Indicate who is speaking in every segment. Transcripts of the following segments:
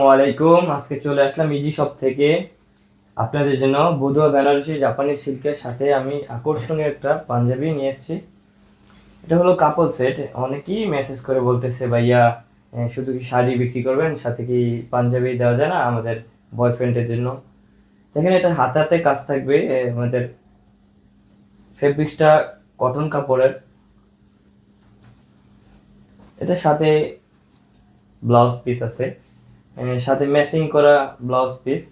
Speaker 1: আসসালামাইকুম আজকে চলে আসলাম ইজি শপ থেকে। আপনাদের জন্য বুধুয়া বেনারসি, জাপানি সিল্কের সাথে আমি আকর্ষণীয় একটা পাঞ্জাবি নিয়ে এসেছি। এটা হলো কাপল সেট। অনেকেই মেসেজ করে বলতেছে, ভাইয়া শুধু কি শাড়ি বিক্রি করবেন? সাথে কি পাঞ্জাবি দেওয়া যায় না আমাদের বয়ফ্রেন্ডের জন্য? দেখেন, এটা হাতে হাতে কাজ থাকবে আমাদের ফেব্রিক্সটা কটন কাপড়ের। এটার সাথে ব্লাউজ পিস আছে। সাথে ম্যাচিং করা ব্লাউজ পিস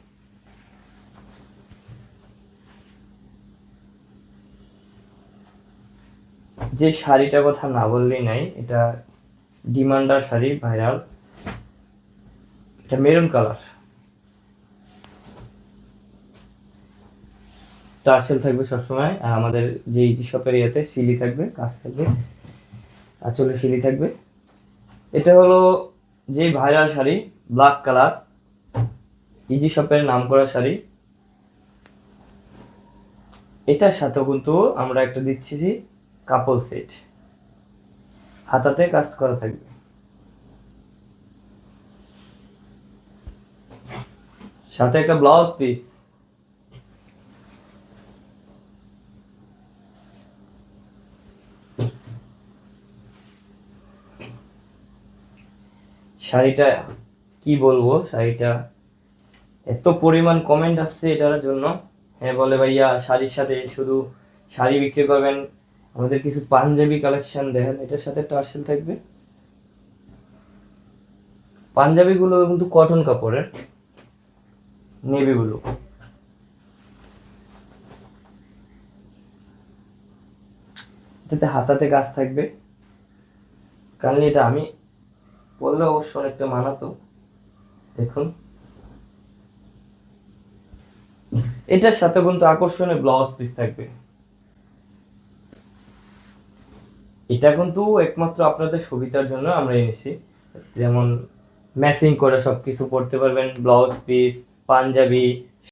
Speaker 1: যে শাড়িটার কথা না বললেই নাই, এটা ডিমান্ডার শাড়ি ভাইরাল। এটা মেরুন কালার। টার্সেল থাকবে সবসময়, আর আমাদের যে শপের ইয়েতে সিলি থাকবে, কাজ থাকবে আঁচলে সিলি থাকবে। এটা হলো যে viral sari black colour easy শপের নাম করা শাড়ি। এটার সাথেও কিন্তু আমরা একটা দিচ্ছি যে কাপল সেট হাতাতে কাজ করা থাকবে। সাথে একটা ব্লাউজ পিস শাড়িটা কি বলব, শাড়িটা? এত পরিমাণ কমেন্ট আসছে এটার জন্য। হ্যাঁ বলে ভাইয়া, শাড়ির সাথে শুধু শাড়ি বিক্রি করবেন, আমাদের কিছু পাঞ্জাবি কালেকশন দেখেন, এটার সাথে একটা টার্সেল থাকবে। পাঞ্জাবিগুলো কিন্তু কটন কাপড়ের নেভি ব্লু এটাতে হাতাতে গাছ থাকবে। কারণ এটা আমি বললে অবশ্য অনেকটা মানাতো। দেখুন। এটার সাথে কিন্তু আকর্ষণীয় ব্লাউজ পিস থাকবে। এটা কিন্তু একমাত্র আপনাদের সুবিধার জন্য আমরা এনেছি। যেমন ম্যাচিং করে সবকিছু পড়তে পারবেন ব্লাউজ পিস পাঞ্জাবি